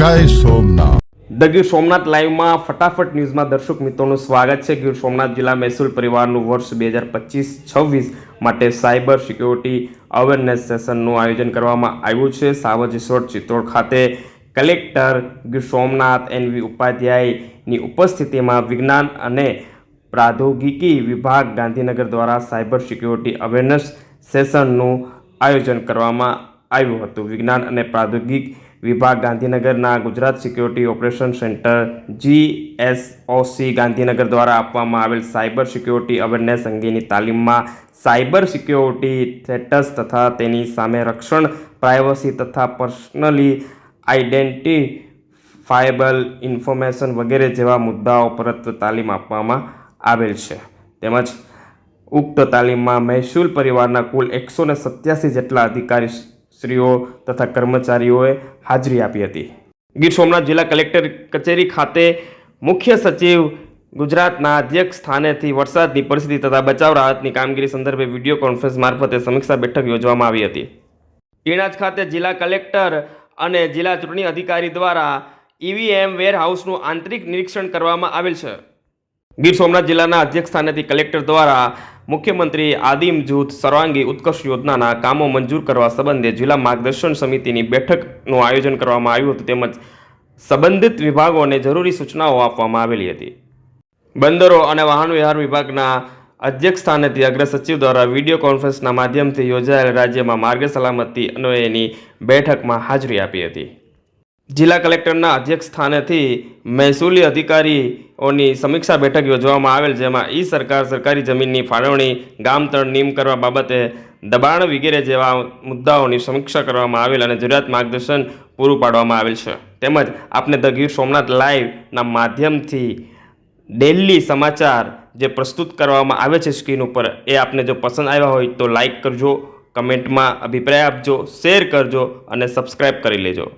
જય સોમનાથ. ધ ગીર સોમનાથ લાઈવમાં ફટાફટ ન્યૂઝમાં દર્શક મિત્રોનું સ્વાગત છે. ગીર સોમનાથ જિલ્લા મહેસૂલ પરિવારનું વર્ષ બે હજાર પચીસ છવ્વીસ માટે સાયબર સિક્યોરિટી અવેરનેસ સેશનનું આયોજન કરવામાં આવ્યું છે. સાવજેશ્વર ચિત્તોડ ખાતે collector Gir Somnath N V ઉપાધ્યાયની ઉપસ્થિતિમાં વિજ્ઞાન અને પ્રાદ્યોગિકી વિભાગ ગાંધીનગર દ્વારા સાયબર સિક્યોરિટી અવેરનેસ સેશનનું આયોજન કરવામાં આવ્યું હતું. વિજ્ઞાન અને પ્રૌદ્યોગિક વિભાગ ગાંધીનગરના Gujarat security operation centre GSOC Gandhinagar દ્વારા આપવામાં આવેલ સાયબર સિક્યોરિટી અવેરનેસ અંગેની તાલીમમાં સાયબર સિક્યોરિટી થ્રેટસ તથા તેની સામે રક્ષણ, પ્રાઇવસી તથા પર્સનલી આઇડેન્ટિફાયેબલ ઇન્ફોર્મેશન વગેરે જેવા મુદ્દાઓ પરત તાલીમ આપવામાં આવેલ છે. તેમજ ઉક્ત તાલીમમાં મહેસૂલ પરિવારના કુલ એકસો સત્યાસી જેટલા અધિકારી શ્રીઓ તથા કર્મચારીઓએ હાજરી આપી હતી. ગીર સોમનાથ જિલ્લા કલેક્ટર કચેરી ખાતે મુખ્ય સચિવ ગુજરાતના અધ્યક્ષ સ્થાનેથી વરસાદની પરિસ્થિતિ તથા બચાવ રાહતની કામગીરી સંદર્ભે વીડિયો કોન્ફરન્સ મારફતે સમીક્ષા બેઠક યોજવામાં આવી હતી. ઈણાજ ખાતે જિલ્લા કલેક્ટર અને જિલ્લા ચૂંટણી અધિકારી દ્વારા ઈવીએમ વેરહાઉસનું આંતરિક નિરીક્ષણ કરવામાં આવેલ છે. ગીર સોમનાથ જિલ્લાના અધ્યક્ષ સ્થાનેથી કલેક્ટર દ્વારા મુખ્યમંત્રી આદિમ જૂથ સર્વાંગી ઉત્કર્ષ યોજનાના કામો મંજૂર કરવા સંબંધે જિલ્લા માર્ગદર્શન સમિતિની બેઠકનું આયોજન કરવામાં આવ્યું હતું. તેમજ સંબંધિત વિભાગોને જરૂરી સૂચનાઓ આપવામાં આવેલી હતી. બંદરો અને વાહન વ્યવહાર વિભાગના અધ્યક્ષ સ્થાનેથી અગ્ર દ્વારા વીડિયો કોન્ફરન્સના માધ્યમથી યોજાયેલ રાજ્યમાં માર્ગ સલામતી અન્વયની બેઠકમાં હાજરી આપી હતી. જિલ્લા કલેક્ટરના અધ્યક્ષ સ્થાનેથી મહેસૂલી અધિકારીઓની સમીક્ષા બેઠક યોજવામાં આવેલ, જેમાં ઈ સરકાર સરકારી જમીનની ફાળવણી ગામતળ નિયમ કરવા બાબતે દબાણ વગેરે જેવા મુદ્દાઓની સમીક્ષા કરવામાં આવેલ અને જરૂરિયાત માર્ગદર્શન પૂરું પાડવામાં આવેલ છે. તેમજ આપને ધ ગીર સોમનાથ લાઈવના માધ્યમથી ડેલી સમાચાર જે પ્રસ્તુત કરવામાં આવે છે સ્ક્રીન ઉપર, એ આપને જો પસંદ આવ્યા હોય તો લાઈક કરજો, કમેન્ટમાં અભિપ્રાય આપજો, શેર કરજો અને સબસ્ક્રાઈબ કરી લેજો.